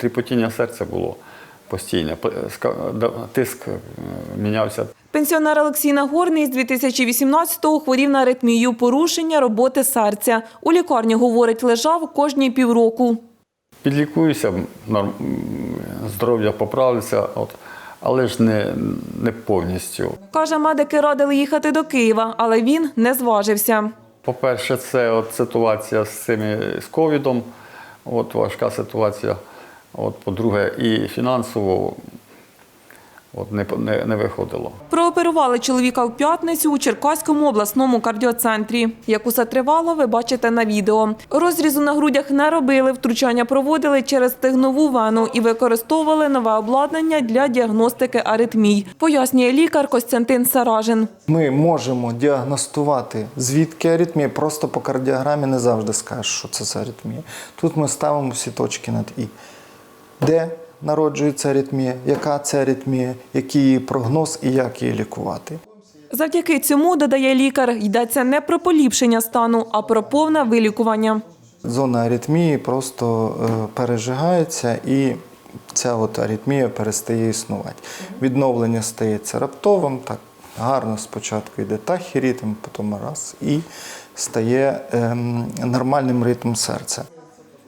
Тріпотіння серця було постійне, тиск е, мінявся. Пенсіонер Олексій Нагорний з 2018-го хворів на аритмію порушення роботи серця. У лікарні, говорить, лежав кожні півроку. Підлікуюся, здоров'я поправиться, от, але ж не, не повністю. Каже, медики радили їхати до Києва, але він не зважився. По-перше, це от ситуація з цими з ковідом, от важка ситуація. От, по-друге, і фінансово от, не, не, не виходило. Прооперували чоловіка в п'ятницю у Черкаському обласному кардіоцентрі. Як усе тривало, ви бачите на відео. Розрізу на грудях не робили, втручання проводили через стегнову вену і використовували нове обладнання для діагностики аритмій, пояснює лікар Костянтин Саражин. Ми можемо діагностувати, звідки аритмія, просто по кардіограмі не завжди скажеш, що це за аритмія. Тут ми ставимо всі точки над І. Де народжується аритмія, яка це аритмія, який її прогноз і як її лікувати. Завдяки цьому, додає лікар, йдеться не про поліпшення стану, а про повне вилікування. Зона аритмії просто е, пережигається і ця от аритмія перестає існувати. Відновлення стається раптовим, так гарно спочатку йде тахіритм, потім раз, і стає ем, нормальним ритмом серця.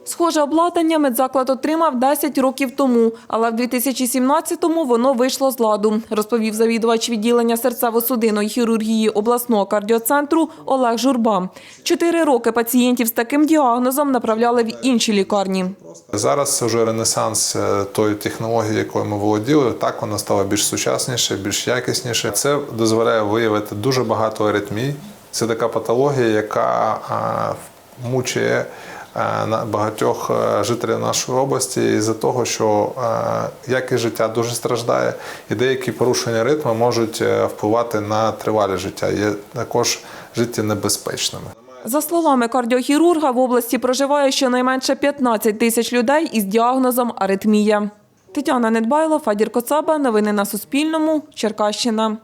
Схоже обладнання медзаклад отримав 10 років тому, але в 2017-му воно вийшло з ладу, розповів завідувач відділення серцево-судинної хірургії обласного кардіоцентру Олег Журба. Чотири роки пацієнтів з таким діагнозом направляли в інші лікарні. Зараз вже ренесанс е, тої технології, якою ми володіли. Так вона стала більш сучасніше, більш якісніше. Це дозволяє виявити дуже багато аритмій. Це така патологія, яка а, мучає на- багатьох е, жителів нашої області із-за того, що е, якість життя дуже страждає, і деякі порушення ритму можуть е, впливати на тривалість життя. Є також життєнебезпечними. За словами кардіохірурга, в області проживає щонайменше 15 тисяч людей із діагнозом аритмія. Тетяна Недбайло, Фадір Коцаба. Новини на Суспільному. Черкащина.